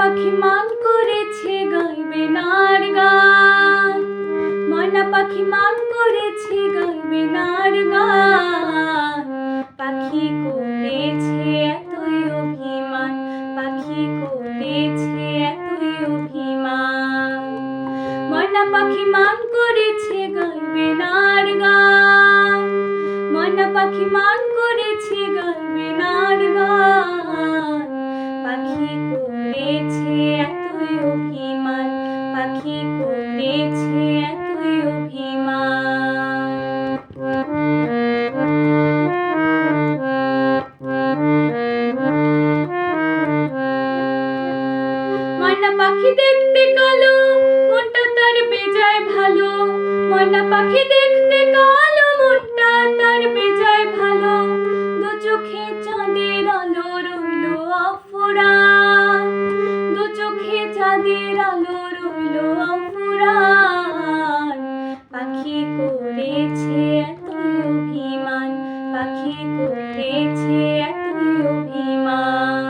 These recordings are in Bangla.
পাখি মান করেছে গাইবে নার গান। ময়না পাখি মান করেছে গাইবে নার গান। পাখি করেছে এতই অভিমান, পাখি করেছে এতই অভিমান। ময়না পাখি মান করেছে গাইবে নার গান। ময়না পাখি মান করেছে গাইবে নার গান। করেছে এতই পাখি দেখতে কালো, মনটা তার বেজায় ভালো। ময়না পাখি দেখতে কালো, মনটা তার বেজায় ভালো। দু চোখে চাঁদের আলো রইল আফুরা পাখি করেছে এতই অভিমান।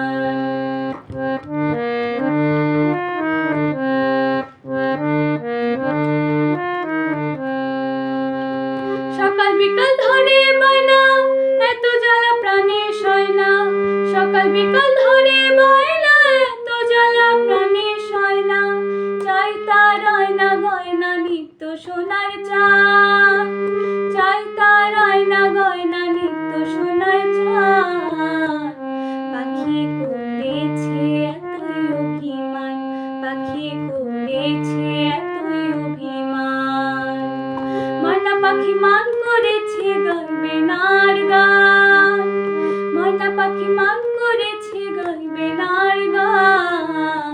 সকাল বিকাল ধরে বায়না এত জ্বালা প্রাণে সয় না সকাল বিকাল ধরে বায়না এত জ্বালা প্রাণে সয় না চাই তার গয়না নিত্য সোনার চাঁদ। পাখি মান করেছে গাইবে নার গান। ময়না পাখি মান করেছে গাইবে নার গান।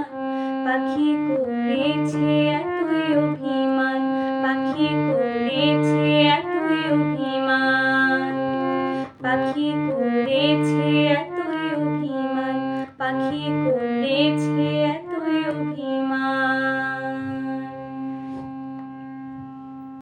পাখি করেছে এতই অভিমান, পাখি করেছে এতই অভিমান। পাখি করেছে এতই অভিমান, পাখি করেছে